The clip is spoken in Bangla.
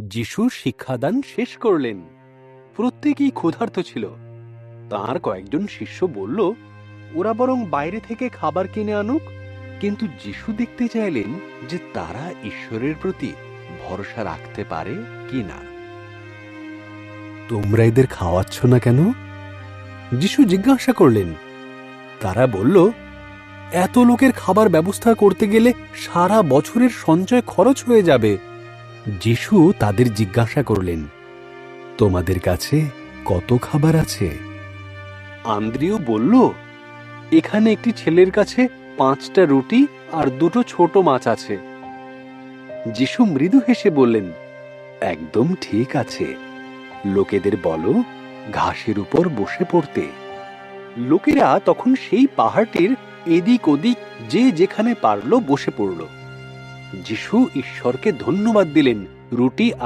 যিশু শিক্ষাদান শেষ করলেন। প্রত্যেকেই ক্ষুধার্ত ছিল। তার কয়েকজন শিষ্য বলল, ওরা বরং বাইরে থেকে খাবার কিনে আনুক। কিন্তু যিশু দেখতে চাইলেন যে তারা ঈশ্বরের প্রতি ভরসা রাখতে পারে কি না। তোমরা এদের খাওয়াচ্ছ না কেন? যিশু জিজ্ঞাসা করলেন। তারা বলল, এত লোকের খাবার ব্যবস্থা করতে গেলে সারা বছরের সঞ্চয় খরচ হয়ে যাবে। যিশু তাদের জিজ্ঞাসা করলেন, তোমাদের কাছে কত খাবার আছে? আন্দ্রিও বলল, এখানে একটি ছেলের কাছে পাঁচটা রুটি আর দুটো ছোট মাছ আছে। যিশু মৃদু হেসে বললেন, একদম ঠিক আছে। লোকেদের বলো ঘাসের উপর বসে পড়তে। লোকেরা তখন সেই পাহাড়টির এদিক ওদিক যে যেখানে পারল বসে পড়ল। যিশু ঈশ্বরকে ধন্যবাদ দিলেন রুটি